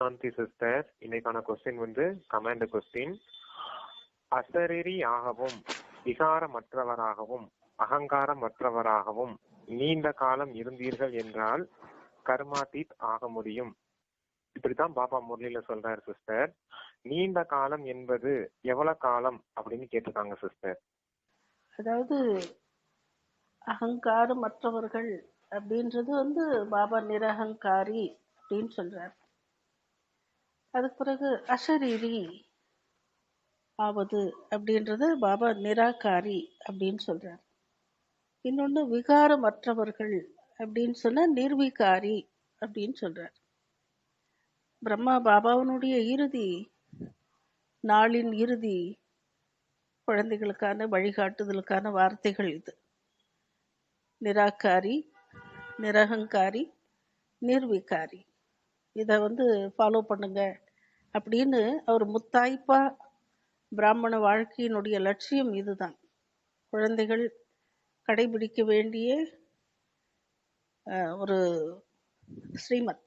சாந்தி sister இன்னைக்கான question வந்து command question அசரீரி ஆகவும் விகாரமற்றவராகவும் அகங்காரமற்றவராகவும் நீண்ட காலம் இருந்தீர்கள் என்றால் கர்மாதீத் ஆக முடியும். இப்படித்தான் பாபா முரளியில சொல்றாரு சிஸ்டர் நீண்ட காலம் என்பது எவ்வளவு காலம் அப்படின்னு கேட்டிருக்காங்க சிஸ்டர் அதாவது அகங்காரமற்றவர்கள் அப்படின்றது வந்து பாபா நிரகங்காரி அப்படின்னு சொல்றாரு. அதுக்கு பிறகு அஷரீரி ஆவது அப்படின்றது பாபா நிராகாரி அப்படின்னு சொல்றார். இன்னொன்று விகாரமற்றவர்கள் அப்படின்னு சொன்னால் நிர்விகாரி அப்படின்னு சொல்றார். பிரம்மா பாபாவினுடைய இறுதி நாளின் இறுதி குழந்தைகளுக்கான வழிகாட்டுதலுக்கான வார்த்தைகள் இது. நிராகாரி நிரகங்காரி நிர்விகாரி. இதை வந்து ஃபாலோ பண்ணுங்கள் அப்படின்னு அவர் முத்தாய்ப்பா பிராமண வாழ்க்கையினுடைய லட்சியம் இதுதான். குழந்தைகள் கடைபிடிக்க வேண்டிய ஒரு ஸ்ரீமத்.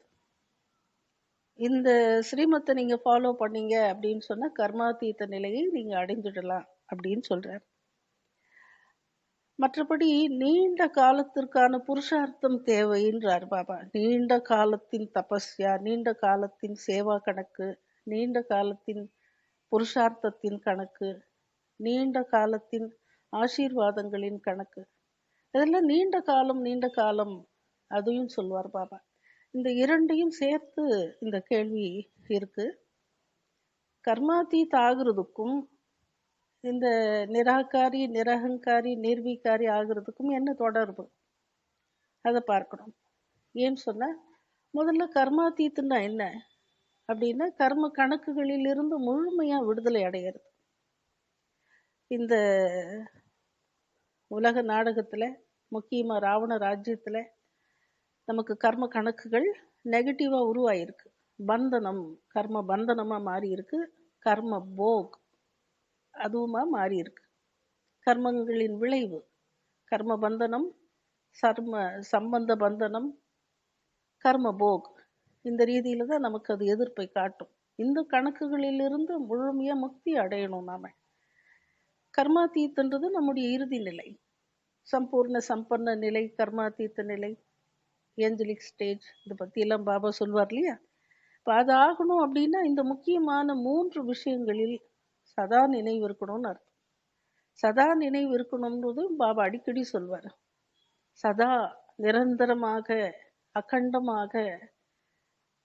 இந்த ஸ்ரீமத்தை நீங்கள் ஃபாலோ பண்ணீங்க அப்படின்னு சொன்னால் கர்மாதீத்த நிலையை நீங்கள் அடைஞ்சிடலாம் அப்படின்னு சொல்கிறார் மற்றபடி நீண்ட காலத்திற்கான புருஷார்த்தம் தேவைன்றார் பாபா. நீண்ட காலத்தின் தபஸ்யா நீண்ட காலத்தின் சேவா கணக்கு நீண்ட காலத்தின் புருஷார்த்தத்தின் கணக்கு நீண்ட காலத்தின் ஆசீர்வாதங்களின் கணக்கு. இதெல்லாம் நீண்ட காலம் நீண்ட காலம் அதையும் சொல்வார் பாபா. இந்த இரண்டையும் சேர்த்து இந்த கேள்வி இருக்கு. கர்மாதீத் ஆகுறதுக்கும் இந்த நிராகாரி நிரகங்காரி நிர்வீகாரி ஆகிறதுக்கும் என்ன தொடர்பு? அதை பார்க்கணும். ஏன்னு சொன்னால் முதல்ல கர்மாதீத்துன்னா என்ன? அப்படின்னா கர்ம கணக்குகளில் இருந்து விடுதலை அடையிறது. இந்த உலக நாடகத்தில் முக்கியமாக ராவண ராஜ்யத்தில் நமக்கு கர்ம கணக்குகள் நெகட்டிவாக உருவாயிருக்கு. பந்தனம் கர்ம பந்தனமாக மாறி இருக்கு கர்ம போக் அதுவுமா மாறி இருக்கு கர்மங்களின் விளைவு கர்ம பந்தனம் சர்ம சம்பந்த பந்தனம் கர்ம போக் இந்த ரீதியில தான் நமக்கு அது எதிர்ப்பை காட்டும். இந்த கணக்குகளிலிருந்து முழுமையாக முக்தி அடையணும் நாம. கர்மாதீத்தன்றது நம்முடைய இறுதி நிலை. சம்பூர்ண சம்பன்ன நிலை கர்மாதீத்த நிலை. ஏஞ்சலிக் ஸ்டேஜ் இதை பற்றியெல்லாம் பாபா சொல்வார் இல்லையா? இப்போ அது ஆகணும் அப்படின்னா இந்த முக்கியமான மூன்று விஷயங்களில் சதா நினைவு இருக்கணும்னு அர்த்தம். சதா நினைவு இருக்கணும்ன்றது பாபா அடிக்கடி சொல்வார். சதா நிரந்தரமாக அகண்டமாக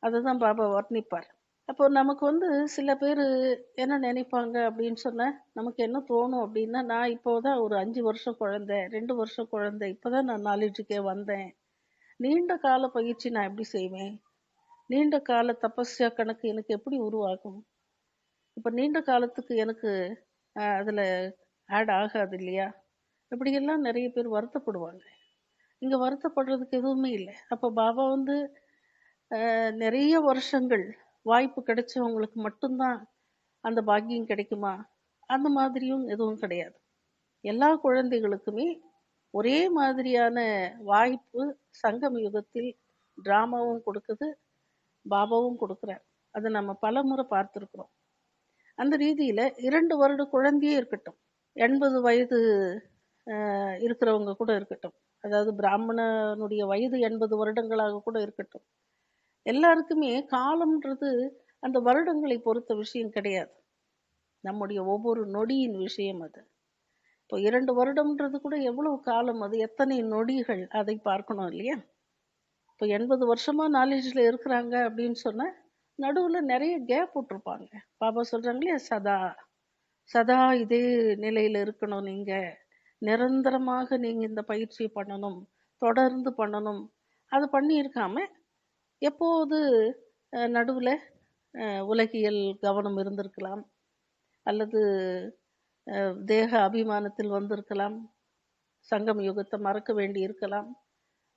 அதை தான் பாபா வர்ணிப்பார். அப்போ நமக்கு வந்து சில பேர் என்ன நினைப்பாங்க அப்படின்னு சொன்னா நமக்கு என்ன தோணும் அப்படின்னா நான் இப்போ தான் ஒரு அஞ்சு வருஷம் குழந்தை ரெண்டு வருஷம் குழந்தை இப்போ தான் நான் நாலேஜுக்கே வந்தேன். நீண்ட கால பயிற்சி நான் எப்படி செய்வேன்? நீண்ட கால தபஸ்யா கணக்கு எனக்கு எப்படி உருவாகும்? இப்போ நீண்ட காலத்துக்கு எனக்கு அதில் ஆட் ஆகாது இல்லையா? இப்படியெல்லாம் நிறைய பேர் வருத்தப்படுவாங்க. இங்கே வருத்தப்படுறதுக்கு எதுவுமே இல்லை. அப்போ பாபா வந்து நிறைய வருஷங்கள் வாய்ப்பு கிடைச்சவங்களுக்கு மட்டும்தான் அந்த பாக்கியம் கிடைக்குமா? அந்த மாதிரியும் எதுவும் கிடையாது. எல்லா குழந்தைகளுக்குமே ஒரே மாதிரியான வாய்ப்பு சங்கம் யுகத்தில் டிராமாவும் கொடுக்குது பாபாவும் கொடுக்குறார். அதை நம்ம பல முறை பார்த்துருக்குறோம். அந்த ரீதியில இரண்டு வருட குழந்தையே இருக்கட்டும். எண்பது வயது இருக்கிறவங்க கூட இருக்கட்டும். அதாவது பிராமணனுடைய வயது எண்பது வருடங்களாக கூட இருக்கட்டும். எல்லாருக்குமே காலம்ன்றது அந்த வருடங்களை பொறுத்த விஷயம் கிடையாது. நம்முடைய ஒவ்வொரு நொடியின் விஷயம் அது. இப்போ இரண்டு வருடம்ன்றது கூட எவ்வளவு காலம்? அது எத்தனை நொடிகள்? அதை பார்க்கணும் இல்லையா? இப்போ எண்பது வருஷமா நாலேஜில் இருக்கிறாங்க அப்படின்னு சொன்னால் நடுவில் நிறைய கேப் விட்டுருப்பாங்க. பாபா சொல்றாங்க இல்லையா? சதா சதா இதே நிலையில் இருக்கணும் நீங்கள் நிரந்தரமாக நீங்கள் இந்த பயிற்சி பண்ணணும். தொடர்ந்து பண்ணணும். அது பண்ணியிருக்காம எப்போது நடுவில் உலகியல் கவனம் இருந்திருக்கலாம் அல்லது தேக அபிமானத்தில் வந்திருக்கலாம் சங்கம் யுகத்தை மறக்க வேண்டி இருக்கலாம்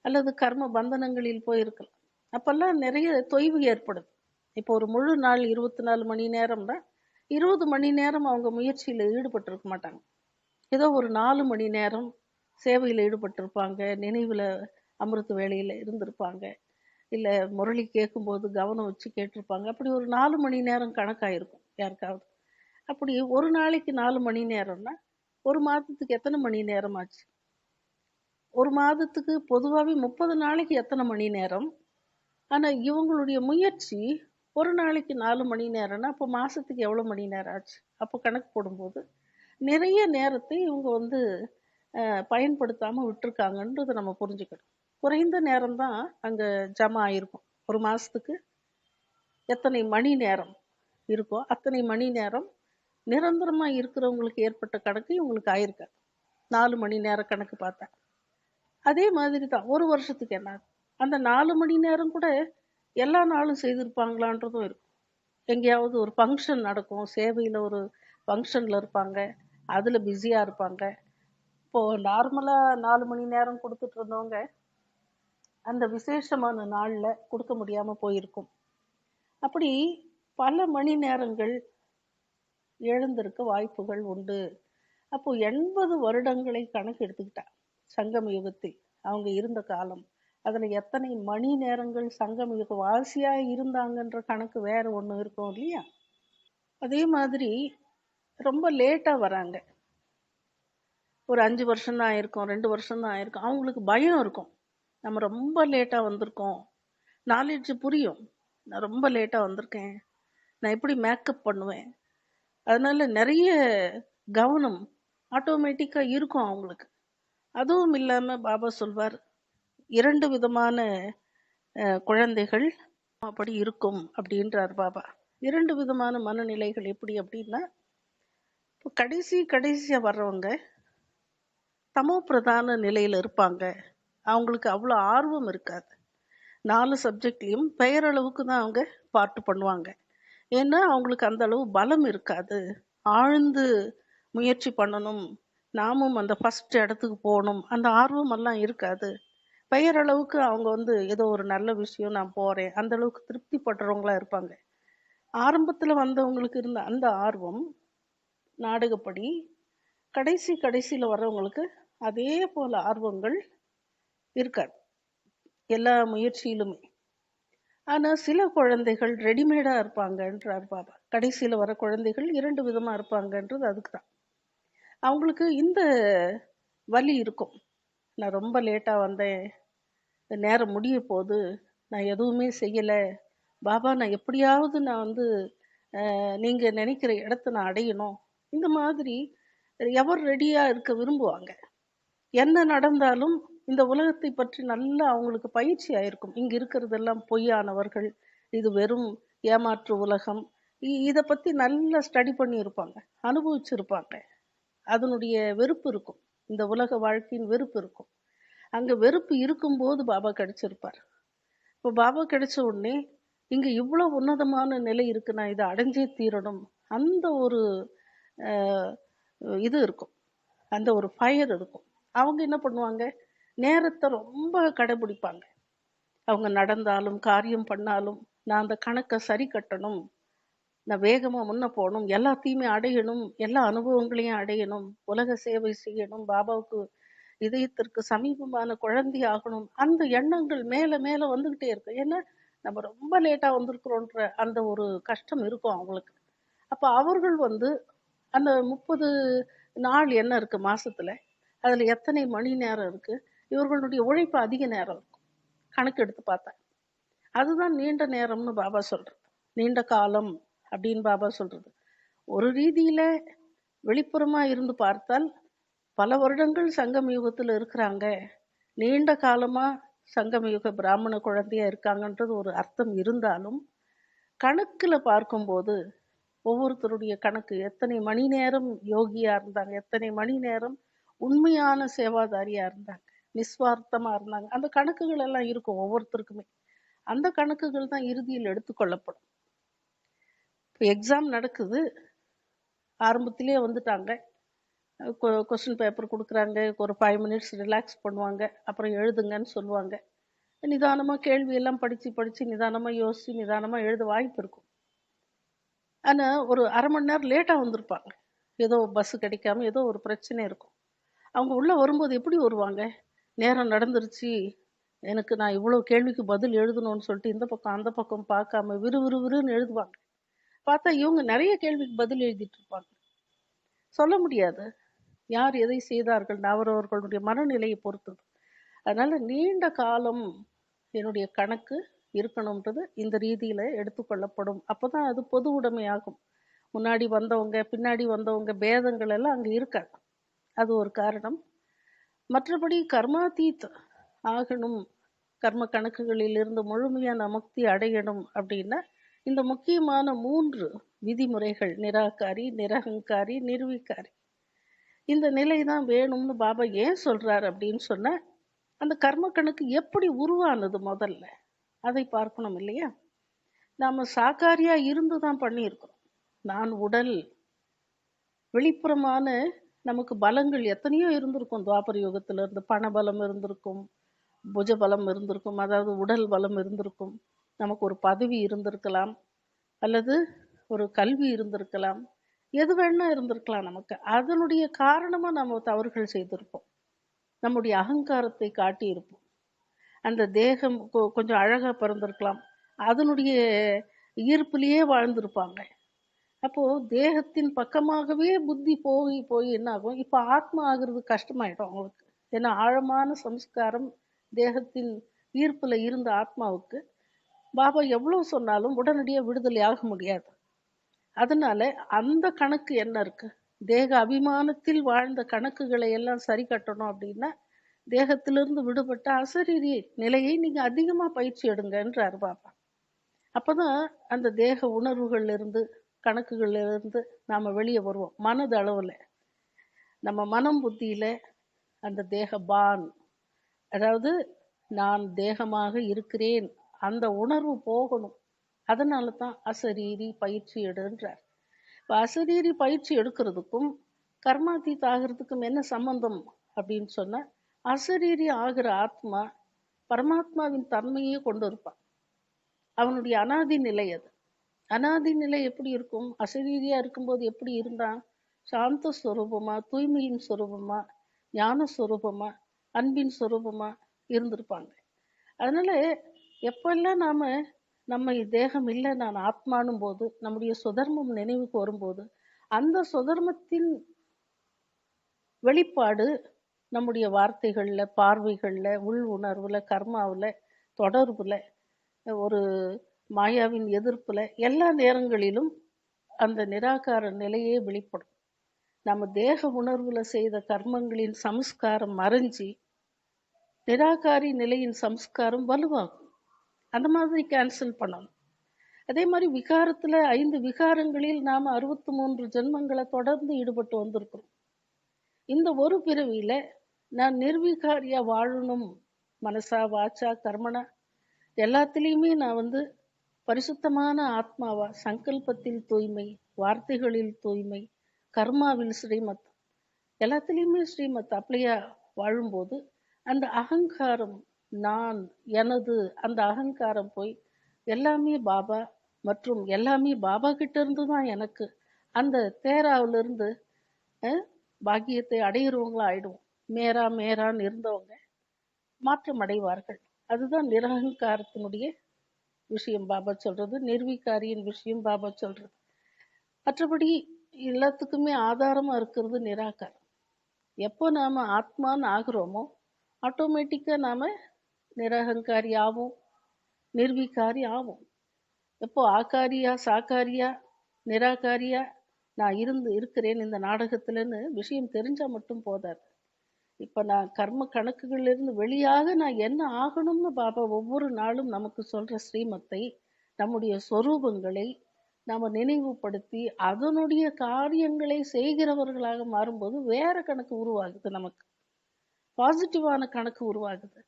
அல்லது கர்ம பந்தனங்களில் போயிருக்கலாம். அப்பெல்லாம் நிறைய தொய்வு ஏற்படுது. இப்போ ஒரு முழு நாள் இருபத்தி நாலு மணி நேரம்னா இருபது மணி நேரம் அவங்க முயற்சியில் ஈடுபட்டிருக்க மாட்டாங்க. ஏதோ ஒரு நாலு மணி நேரம் சேவையில் ஈடுபட்டிருப்பாங்க நினைவில் அமிர்த வேலையில் இருந்திருப்பாங்க. இல்லை முரளி கேட்கும்போது கவனம் வச்சு கேட்டிருப்பாங்க. அப்படி ஒரு நாலு மணி நேரம் கணக்காயிருக்கும் யாருக்காவது. அப்படி ஒரு நாளைக்கு நாலு மணி நேரம்னா ஒரு மாதத்துக்கு எத்தனை மணி நேரம் ஆச்சு ஒரு மாதத்துக்கு பொதுவாகவே முப்பது நாளைக்கு எத்தனை மணி நேரம்? ஆனால் இவங்களுடைய முயற்சி ஒரு நாளைக்கு நாலு மணி நேரம்னா அப்போ மாதத்துக்கு எவ்வளோ மணி நேரம் ஆச்சு? அப்போ கணக்கு போடும்போது நிறைய நேரத்தை இவங்க வந்து பயன்படுத்தாமல் விட்டுருக்காங்கன்றதை நம்ம புரிஞ்சுக்கணும். குறைந்த நேரம் தான் அங்கே ஜமா ஆயிருக்கும் ஒரு மாதத்துக்கு எத்தனை மணி நேரம் இருக்கோ அத்தனை மணி நேரம் நிரந்தரமாக இருக்கிறவங்களுக்கு ஏற்பட்ட கணக்கு இவங்களுக்கு ஆயிருக்காது. நாலு மணி நேர கணக்கு பார்த்தா. அதே மாதிரி தான் ஒரு வருஷத்துக்கு என்ன? அந்த நாலு மணி நேரம் கூட எல்லா நாளும் செய்திருப்பாங்களான்றதும் இருக்கும். எங்கேயாவது ஒரு ஃபங்க்ஷன் நடக்கும். சேவையில் ஒரு ஃபங்க்ஷனில் இருப்பாங்க. அதில் பிஸியாக இருப்பாங்க. இப்போது நார்மலாக நாலு மணி நேரம் கொடுத்துட்டு இருந்தவங்க அந்த விசேஷமான நாளில் கொடுக்க முடியாமல் போயிருக்கும். அப்படி பல மணி நேரங்கள் எழுந்திருக்க வாய்ப்புகள் உண்டு. அப்போ எண்பது வருடங்களை கணக்கு எடுத்துக்கிட்டா சங்கம் யுகத்தில் அவங்க இருந்த காலம். அதில் எத்தனை மணி நேரங்கள் சங்கம் யுக வாசியாக இருந்தாங்கன்ற கணக்கு வேற ஒன்று இருக்கும் இல்லையா? அதே மாதிரி ரொம்ப லேட்டாக வராங்க. ஒரு அஞ்சு வருஷம் தான் ஆயிருக்கும் ரெண்டு வருஷம் தான் ஆயிருக்கும். அவங்களுக்கு பயம் இருக்கும். நம்ம ரொம்ப லேட்டாக வந்திருக்கோம். நாலேஜ் புரியும். நான் ரொம்ப லேட்டாக வந்திருக்கேன். நான் எப்படி மேக்கப் பண்ணுவேன்? அதனால் நிறைய கவனம் ஆட்டோமேட்டிக்காக இருக்கும் அவங்களுக்கு. அதுவும் இல்லாமல் பாபா சொல்வார் இரண்டு விதமான குழந்தைகள் அப்படி இருக்கும் அப்படின்றார் பாபா. இரண்டு விதமான மனநிலைகள் எப்படி அப்படின்னா இப்போ கடைசி கடைசியாக வர்றவங்க தமோ பிரதான நிலையில் இருப்பாங்க. அவங்களுக்கு அவ்வளோ ஆர்வம் இருக்காது. நாலு சப்ஜெக்ட்லேயும் பெயரளவுக்கு தான் அவங்க பாட்டு பண்ணுவாங்க. ஏன்னா அவங்களுக்கு அந்த அளவு பலம் இருக்காது. ஆழ்ந்து முயற்சி பண்ணணும். நாமும் அந்த ஃபஸ்ட் இடத்துக்கு போகணும். அந்த ஆர்வம் எல்லாம் இருக்காது. பெயரளவுக்கு அவங்க வந்து ஏதோ ஒரு நல்ல விஷயம் நான் போகிறேன் அந்த அளவுக்கு திருப்தி படுறவங்களா இருப்பாங்க. ஆரம்பத்தில் வந்தவங்களுக்கு இருந்த அந்த ஆர்வம் நாடகப்படி கடைசி கடைசியில் வரவங்களுக்கு அதே போல ஆர்வங்கள் இருக்காது. எல்லா முயற்சியிலுமே. ஆனால் சில குழந்தைகள் ரெடிமேடாக இருப்பாங்கன்றார் பாபா. கடைசியில் வர குழந்தைகள் இரண்டு விதமாக இருப்பாங்கன்றது அதுக்கு தான் அவங்களுக்கு இந்த வலி இருக்கும். நான் ரொம்ப லேட்டாக வந்தேன். நேரம் முடிய போது நான் எதுவுமே செய்யலை. பாபா நான் எப்படியாவது நான் வந்து நீங்கள் நினைக்கிற இடத்த நான் அடையணும். இந்த மாதிரி எவர் ரெடியாக இருக்க விரும்புவாங்க? என்ன நடந்தாலும் இந்த உலகத்தை பற்றி நல்லா அவங்களுக்கு பயிற்சி ஆயிருக்கும். இங்க இருக்கிறதெல்லாம் பொய்யானவர்கள். இது வெறும் ஏமாற்று உலகம். இ- இத பத்தி நல்லா ஸ்டடி பண்ணியிருப்பாங்க. அனுபவிச்சிருப்பாங்க. அதனுடைய வெறுப்பு இருக்கும். இந்த உலக வாழ்க்கையின் வெறுப்பு இருக்கும். அங்க வெறுப்பு இருக்கும்போது பாபா கிடைச்சிருப்பார். இப்போ பாபா கிடைச்ச உடனே இங்க இவ்வளவு உன்னதமான நிலை இருக்கு நான் இதை அடைஞ்சே தீரணும். அந்த ஒரு இது இருக்கும். அந்த ஒரு ஃபயர் இருக்கும். அவங்க என்ன பண்ணுவாங்க? நேரத்தை ரொம்ப கடைபிடிப்பாங்க. அவங்க நடந்தாலும் காரியம் பண்ணாலும் நான் அந்த கணக்கை சரி கட்டணும் நான் வேகமாக முன்ன போகணும் எல்லாத்தையுமே அடையணும் எல்லா அனுபவங்களையும் அடையணும் உலக சேவை செய்யணும் பாபாவுக்கு இதயத்திற்கு சமீபமான குழந்தை ஆகணும் அந்த எண்ணங்கள் மேலே மேலே வந்துக்கிட்டே இருக்கும் ஏன்னா நம்ம ரொம்ப லேட்டாக வந்திருக்கிறோன்ற அந்த ஒரு கஷ்டம் இருக்கும் அவங்களுக்கு. அப்போ அவர்கள் வந்து அந்த முப்பது நாள் என்ன இருக்குது மாதத்தில் அதில் எத்தனை மணி நேரம் இருக்குது இவர்களுடைய உழைப்பு அதிக நேரம் இருக்கும். கணக்கு எடுத்து பார்த்தேன் அதுதான் நீண்ட நேரம்னு பாபா சொல்றது. நீண்ட காலம் அப்படின்னு பாபா சொல்றது. ஒரு ரீதியில வெளிப்புறமா இருந்து பார்த்தால் பல வருடங்கள் சங்கம் யுகத்தில் இருக்கிறாங்க. நீண்ட காலமா சங்கம் யுக பிராமண குழந்தையா இருக்காங்கன்றது ஒரு அர்த்தம் இருந்தாலும் கணக்கில் பார்க்கும்போது ஒவ்வொருத்தருடைய கணக்கு எத்தனை மணி நேரம் யோகியா இருந்தாங்க எத்தனை மணி நேரம் உண்மையான சேவாதாரியா இருந்தாங்க. நிஸ்வார்த்தமா இருந்தாங்க. அந்த கணக்குகள் எல்லாம் இருக்கும் ஒவ்வொருத்தருக்குமே. அந்த கணக்குகள் தான் இறுதியில் எடுத்துக்கொள்ளப்படும். இப்போ எக்ஸாம் நடக்குது. ஆரம்பத்திலே வந்துட்டாங்க. கொஸ்டின் பேப்பர் கொடுக்குறாங்க. ஒரு ஃபைவ் மினிட்ஸ் ரிலாக்ஸ் பண்ணுவாங்க. அப்புறம் எழுதுங்கன்னு சொல்லுவாங்க. நிதானமாக கேள்வியெல்லாம் படித்து படித்து நிதானமாக யோசித்து நிதானமாக எழுத வாய்ப்பு இருக்கும். ஆனால் ஒரு அரை மணி நேரம் லேட்டாக வந்திருப்பாங்க. ஏதோ பஸ் கிடைக்காம ஏதோ ஒரு பிரச்சனை இருக்கும். அவங்க உள்ளே வரும்போது எப்படி வருவாங்க? நேரம் நடந்துருச்சு. எனக்கு நான் இவ்வளோ கேள்விக்கு பதில் எழுதணும்னு சொல்லிட்டு இந்த பக்கம் அந்த பக்கம் பார்க்காம விறுவிறுவிறுன்னு எழுதுவாங்க. பார்த்தா இவங்க நிறைய கேள்விக்கு பதில் எழுதிட்டு இருப்பாங்க. சொல்ல முடியாது. யார் எதை செய்தார்கள்? அவரவர்களுடைய மனநிலையை பொறுத்தது. அதனால நீண்ட காலம் என்னுடைய கணக்கு இருக்கணும்ன்றது இந்த ரீதியில் எடுத்துக்கொள்ளப்படும் அப்போ தான் அது பொது உடைமையாகும் முன்னாடி வந்தவங்க பின்னாடி வந்தவங்க பேதங்கள் எல்லாம் அங்கே இருக்காது. அது ஒரு காரணம். மற்றபடி கர்மாதீத் ஆகணும். கர்ம கணக்குகளில் இருந்து முழுமையான முக்தி அடையணும் அப்படின்னா இந்த முக்கியமான மூன்று விதிமுறைகள் நிராகாரி நிரகங்காரி நிர்வீகாரி. இந்த நிலை தான் வேணும்னு பாபா ஏன் சொல்றார் அப்படின்னு சொன்ன அந்த கர்ம கணக்கு எப்படி உருவானது முதல்ல? அதை பார்க்கணும் இல்லையா? நாம் சாக்காரியாக இருந்து தான் பண்ணியிருக்கோம் நான் உடல் வெளிப்புறமான நமக்கு பலங்கள் எத்தனையோ இருந்திருக்கும். துவாபர யுகத்துல இருந்து பண பலம் இருந்திருக்கும் புஜ பலம் இருந்திருக்கும் அதாவது உடல் பலம் இருந்திருக்கும். நமக்கு ஒரு பதவி இருந்திருக்கலாம் அல்லது ஒரு கல்வி இருந்திருக்கலாம். எது வேணா இருந்திருக்கலாம் நமக்கு. அதனுடைய காரணமா நம்ம தவறுகள் செய்திருப்போம். நம்முடைய அகங்காரத்தை காட்டி இருப்போம் அந்த தேகம் கொ- கொஞ்சம் அழகா பிறந்திருக்கலாம். அதனுடைய ஈர்ப்புலேயே வாழ்ந்திருப்பாங்க. அப்போ தேகத்தின் பக்கமாகவே புத்தி போய் போய் என்ன ஆகும் இப்போ ஆத்மா ஆகுறது கஷ்டமாயிடும் அவங்களுக்கு. ஏன்னா ஆழமான சம்ஸ்காரம் தேகத்தின் ஈர்ப்புல இருந்த ஆத்மாவுக்கு பாபா எவ்வளவு சொன்னாலும் உடனடியாக விடுதலை ஆக முடியாது. அதனால அந்த கணக்கு என்ன இருக்கு? தேக அபிமானத்தில் வாழ்ந்த கணக்குகளை எல்லாம் சரி கட்டணும் அப்படின்னா தேகத்திலிருந்து விடுபட்ட அசரீரி நிலையை நீங்க அதிகமா பயிற்சி எடுங்கன்றார் பாபா. அப்பதான் அந்த தேக உணர்வுகள்ல இருந்து கணக்குகளிலிருந்து நாம் வெளியே வருவோம். மனதளவில். நம்ம மனம் புத்தியில் அந்த தேக பான் அதாவது நான் தேகமாக இருக்கிறேன் அந்த உணர்வு போகணும். அதனால தான் அசரீரி பயிற்சி எடுன்றார். இப்போ அசரீரி பயிற்சி எடுக்கிறதுக்கும் கர்மாத்தீத் ஆகிறதுக்கும் என்ன சம்பந்தம் அப்படின்னு சொன்னால் அசரீரி ஆகிற ஆத்மா பரமாத்மாவின் தன்மையே கொண்டு இருப்பான். அவனுடைய அனாதி நிலை அது. அனாதி நிலை எப்படி இருக்கும்? அசரீரியா இருக்கும்போது எப்படி இருந்தான் சாந்த ஸ்வரூபமா தூய்மையின் ஸ்வரூபமா ஞான ஸ்வரூபமா அன்பின் ஸ்வரூபமா இருந்திருப்பாங்க. அதனால எப்பெல்லாம் நாம நம்ம தேகம் இல்லை நான் ஆத்மானும் போது நம்முடைய சுதர்மம் நினைவுக்கு வரும்போது அந்த சுதர்மத்தின் வெளிப்பாடு நம்முடைய வார்த்தைகளில் பார்வைகளில் உள் உணர்வில் கர்மாவில் தொடர்பில் ஒரு மாயாவின் எதிர்ப்பில் எல்லா நேரங்களிலும் அந்த நிராகார நிலையே வெளிப்படும். நம்ம தேக உணர்வில் செய்த கர்மங்களின் சம்ஸ்காரம் மறைஞ்சி நிராகாரி நிலையின் சம்ஸ்காரம் வலுவாகும். அந்த மாதிரி கேன்சல் பண்ணணும். அதே மாதிரி விகாரத்தில் ஐந்து விகாரங்களில் நாம் அறுபத்தி மூன்று ஜென்மங்களை தொடர்ந்து ஈடுபட்டு வந்திருக்கிறோம். இந்த ஒரு பிறவியில் நான் நிர்விகாரியா வாழணும். மனசா வாச்சா கர்மனா எல்லாத்துலேயுமே நான் வந்து பரிசுத்தமான ஆத்மாவா? சங்கல்பத்தில் தூய்மை வார்த்தைகளில் தூய்மை கர்மாவில் ஸ்ரீமத். எல்லாத்துலேயுமே ஸ்ரீமத். அப்படியா? வாழும்போது அந்த அகங்காரம் நான் எனது அந்த அகங்காரம் போய் எல்லாமே பாபா மற்றும் எல்லாமே பாபா கிட்ட இருந்து தான் எனக்கு. அந்த தேராவிலிருந்து பாக்கியத்தை அடையிறவங்களா ஆயிடுவோம். மேரா மேரான்னு இருந்தவங்க மாற்றம் அடைவார்கள் அதுதான் நிரகங்காரத்தினுடைய விஷயம் பாபா சொல்றது நிர்வீகாரியின் விஷயம் பாபா சொல்றது. மற்றபடி எல்லாத்துக்குமே ஆதாரமா இருக்கிறது நிராகார். எப்போ நாம ஆத்மான்னு ஆகிறோமோ ஆட்டோமேட்டிக்கா நாம நிரகங்காரி ஆகும் நிர்வீகாரி ஆகும் எப்போ ஆகாரியா சாக்காரியா நிராகாரியா நான் இருந்து இருக்கிறேன் இந்த நாடகத்துலன்னு விஷயம் தெரிஞ்சா மட்டும் போதாது. இப்போ நான் கர்ம கணக்குகளிலிருந்து வெளியாக நான் என்ன ஆகணும்னு பாபா ஒவ்வொரு நாளும் நமக்கு சொல்ற ஸ்ரீமத்தை நம்முடைய சொரூபங்களை நம்ம நினைவுபடுத்தி அதனுடைய காரியங்களை செய்கிறவர்களாக மாறும்போது வேற கணக்கு உருவாகுது நமக்கு. பாசிட்டிவான கணக்கு உருவாகுது.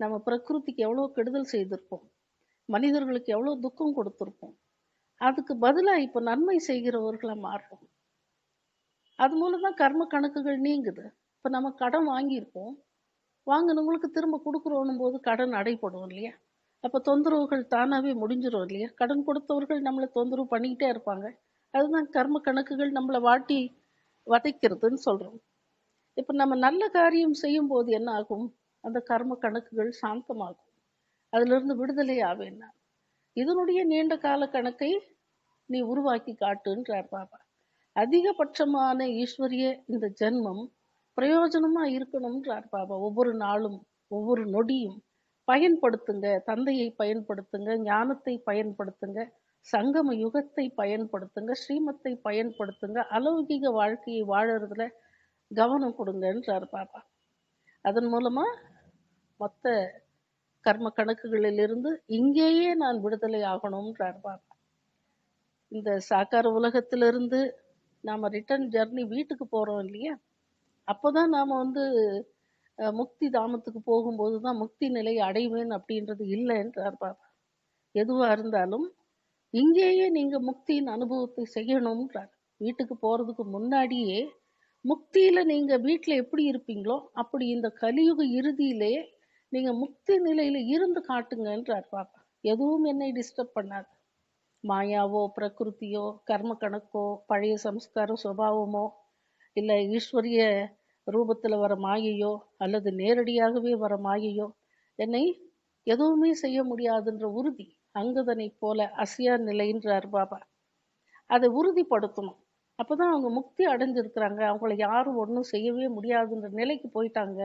நம்ம பிரகிருதிக்கு எவ்வளோ கெடுதல் செய்திருப்போம். மனிதர்களுக்கு எவ்வளோ துக்கம் கொடுத்துருப்போம். அதுக்கு பதிலாக இப்போ நன்மை செய்கிறவர்களாக மாறுறோம். அது மூலம் தான் கர்ம கணக்குகள் நீங்குது. இப்போ நம்ம கடன் வாங்கியிருப்போம். வாங்கினவங்களுக்கு திரும்ப கொடுக்குறோன்னும் போது கடன் அடைப்படும் இல்லையா? அப்போ தொந்தரவுகள் தானாகவே முடிஞ்சிரும் இல்லையா? கடன் கொடுத்தவர்கள் நம்மளை தொந்தரவு பண்ணிக்கிட்டே இருப்பாங்க. அதுதான் கர்ம கணக்குகள் நம்மளை வாட்டி வதைக்கிறதுன்னு சொல்கிறோம் இப்போ நம்ம நல்ல காரியம் செய்யும் போது என்ன ஆகும்? அந்த கர்ம கணக்குகள் சாந்தமாகும். அதிலிருந்து விடுதலை ஆவேன்னா இதனுடைய நீண்ட கால கணக்கை நீ உருவாக்கி காட்டுன்றார் பாபா. அதிகபட்சமான ஈஸ்வரிய இந்த ஜென்மம் பிரயோஜனமா இருக்கணும்ன்றார் பாபா. ஒவ்வொரு நாளும் ஒவ்வொரு நொடியும் பயன்படுத்துங்க. தந்தையை பயன்படுத்துங்க ஞானத்தை பயன்படுத்துங்க சங்கம யுகத்தை பயன்படுத்துங்க ஸ்ரீமத்தை பயன்படுத்துங்க அலௌகிக வாழ்க்கையை வாழறதுல கவனம் கொடுங்கன்றார் பாபா. அதன் மூலமா மொத்த கர்ம கணக்குகளிலிருந்து இங்கேயே நான் விடுதலை ஆகணும்ன்றார் பாபா. இந்த சாக்கார உலகத்திலிருந்து நாம ரிட்டர்ன் ஜர்னி வீட்டுக்கு போறோம் இல்லையா? அப்போதான் நாம வந்து முக்தி தாமத்துக்கு போகும்போது தான் முக்தி நிலை அடைவேன் அப்படின்றது இல்லைன்றார் பாபா. எதுவா இருந்தாலும் இங்கேயே நீங்க முக்தியின் அனுபவத்தை செய்யணும்ன்றார். வீட்டுக்கு போறதுக்கு முன்னாடியே முக்தியில நீங்க வீட்டுல எப்படி இருப்பீங்களோ அப்படி இந்த கலியுக இறுதியிலே நீங்க முக்தி நிலையில இருந்து காட்டுங்கன்றார் பாப்பா எதுவும் என்னை டிஸ்டர்ப் பண்ணாது. மாயாவோ பிரகிருதியோ கர்ம கணக்கோ பழைய சம்ஸ்கார சுபாவமோ இல்லை ஈஸ்வரிய ரூபத்தில் வர மாயையோ அல்லது நேரடியாகவே வர மாயையோ என்னை எதுவுமே செய்ய முடியாதுன்ற உறுதி அங்கதனை போல அசியா நிலைன்றார் பாபா. அதை உறுதிப்படுத்தணும். அப்பதான் அவங்க முக்தி அடைஞ்சிருக்கிறாங்க அவங்கள யாரும் ஒன்றும் செய்யவே முடியாதுன்ற நிலைக்கு போயிட்டாங்க.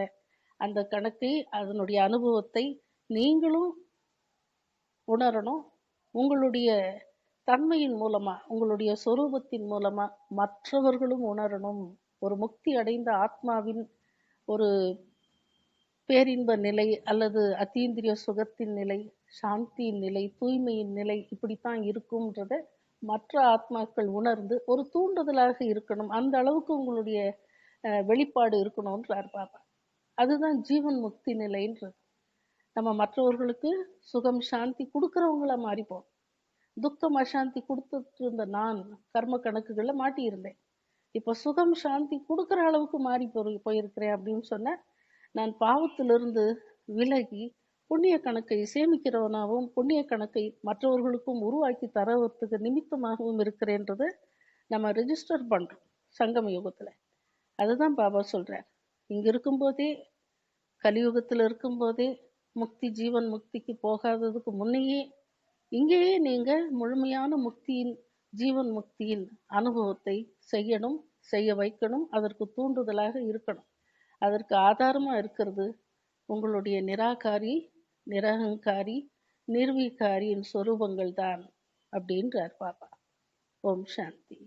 அந்த கணக்கை அதனுடைய அனுபவத்தை நீங்களும் உணரணும். உங்களுடைய தன்மையின் மூலமா உங்களுடைய சொரூபத்தின் மூலமா மற்றவர்களும் உணரணும். ஒரு முக்தி அடைந்த ஆத்மாவின் ஒரு பேரின்ப நிலை அல்லது அத்தீந்திரிய சுகத்தின் நிலை சாந்தியின் நிலை தூய்மையின் நிலை இப்படித்தான் இருக்கும்ன்றத மற்ற ஆத்மாக்கள் உணர்ந்து ஒரு தூண்டுதலாக இருக்கணும். அந்த அளவுக்கு உங்களுடைய வெளிப்பாடு இருக்கணும்ன்றார் பாபா. அதுதான் ஜீவன் முக்தி நிலைன்றது. நம்ம மற்றவர்களுக்கு சுகம் சாந்தி கொடுக்கறவங்களா மாறிப்போம். துக்கம் அசாந்தி கொடுத்துட்டு இருந்த நான் கர்ம கணக்குகளில் மாட்டியிருந்தேன். இப்போ சுகம் சாந்தி கொடுக்குற அளவுக்கு மாறி போய் போயிருக்கிறேன் அப்படின்னு சொன்ன நான் பாவத்திலிருந்து விலகி புண்ணிய கணக்கை சேமிக்கிறவனாகவும் புண்ணிய கணக்கை மற்றவர்களுக்கும் உருவாக்கி தரவத்துக்கு நிமித்தமாகவும் இருக்கிறேன்றது நம்ம ரெஜிஸ்டர் பண்றோம் சங்கம யுகத்துல. அதுதான் பாபா சொல்றார். இங்க இருக்கும்போதே கலியுகத்தில் இருக்கும்போதே முக்தி ஜீவன் முக்திக்கு போகாததுக்கு முன்னையே இங்கேயே நீங்க முழுமையான முக்தியின் ஜீவன் முக்தியின் அனுபவத்தை செய்யணும் செய்ய வைக்கணும் அதற்கு தூண்டுதலாக இருக்கணும். அதற்கு ஆதாரமாக இருக்கிறது உங்களுடைய நிராகாரி நிரகங்காரி நிர்வீகாரியின் சொரூபங்கள் தான் அப்படின்றார் பாபா. ஓம் சாந்தி.